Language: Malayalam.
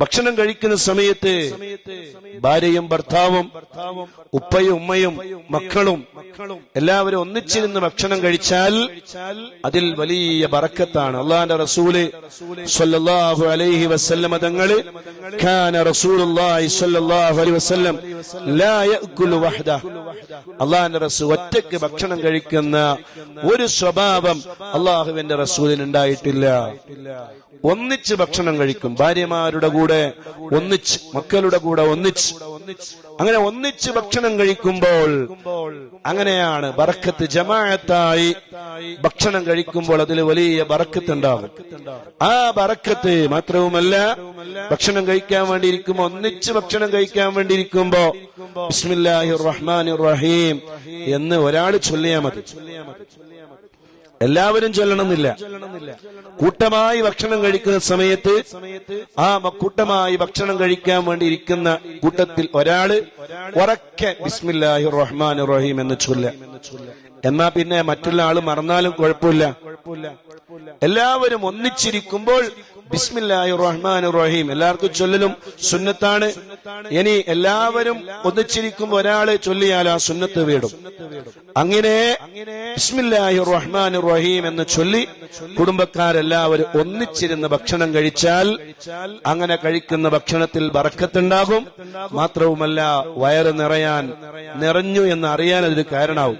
ഭക്ഷണം കഴിക്കുന്ന സമയത്ത് ഭാര്യയും ഭർത്താവും ഉപ്പയും ഉമ്മയും മക്കളും എല്ലാവരും ഒന്നിച്ചിരുന്ന് ഭക്ഷണം കഴിച്ചാൽ അതിൽ വലിയ ബറക്കത്താണ്. അള്ളാന്റെ റസൂൽ സ്വല്ലല്ലാഹു അലൈഹി വസല്ലം തങ്ങൾ കാന റസൂലുള്ളാഹി സ്വല്ലല്ലാഹു അലൈഹി വസല്ലം ലാ യഅകുലു വഹദ അള്ളാന്റെ റസൂൽ ഒറ്റയ്ക്ക് ഭക്ഷണം കഴിക്കുന്ന ഒരു സ്വഭാവം അള്ളാഹുവിന്റെ റസൂലിന് ഉണ്ടായിട്ടില്ല. ഒന്നിച്ച് ഭക്ഷണം കഴിക്കും. ഭാര്യമാരുടെ കൂടെ ഒന്നിച്ച് മക്കളുടെ കൂടെ ഒന്നിച്ച് അങ്ങനെ ഒന്നിച്ച് ഭക്ഷണം കഴിക്കുമ്പോൾ അങ്ങനെയാണ് ബറക്കത്ത് ജമാഅത്തായി ഭക്ഷണം കഴിക്കുമ്പോൾ അതിൽ വലിയ ബറക്കത്ത് ഉണ്ടാകും ആ ബറക്കത്ത് മാത്രവുമല്ല ഭക്ഷണം കഴിക്കാൻ വേണ്ടി ഇരിക്കുമ്പോ ഒന്നിച്ച് ഭക്ഷണം കഴിക്കാൻ വേണ്ടി ഇരിക്കുമ്പോ ബിസ്മില്ലാഹിർ റഹ്മാനിർ റഹീം എന്ന് ഒരാൾ ചൊല്ലിയാൽ മതി. എല്ലാവരും ചൊല്ലണമെന്നില്ല. കൂട്ടമായി ഭക്ഷണം കഴിക്കുന്ന സമയത്ത് ആ കൂട്ടമായി ഭക്ഷണം കഴിക്കാൻ വേണ്ടി ഇരിക്കുന്ന കൂട്ടത്തിൽ ഒരാൾ ഉറക്കെ ബിസ്മില്ലാഹി റഹ്മാൻ റഹീം എന്ന് ചൊല്ല. എന്നാ പിന്നെ മറ്റുള്ള ആൾ മറന്നാലും കുഴപ്പമില്ല. എല്ലാവരും ഒന്നിച്ചിരിക്കുമ്പോൾ ബിസ്മില്ലാഹി റഹ്മാൻ റഹീം എല്ലാവർക്കും ചൊല്ലലും സുന്നത്താണ്. ഇനി എല്ലാവരും ഒന്നിച്ചിരിക്കുമ്പോൾ ഒരാൾ ചൊല്ലിയാൽ ആ സുന്നത്ത് വീടും. അങ്ങനെ ബിസ്മില്ലാഹി റഹ്മാൻ റഹീം എന്ന് ചൊല്ലി കുടുംബക്കാരെല്ലാവരും ഒന്നിച്ചിരുന്ന് ഭക്ഷണം കഴിച്ചാൽ അങ്ങനെ കഴിക്കുന്ന ഭക്ഷണത്തിൽ ബറക്കത്തുണ്ടാകും. മാത്രവുമല്ല വയറ് നിറയാൻ നിറഞ്ഞു എന്ന് അറിയാൻ അതിന് കാരണമാവും.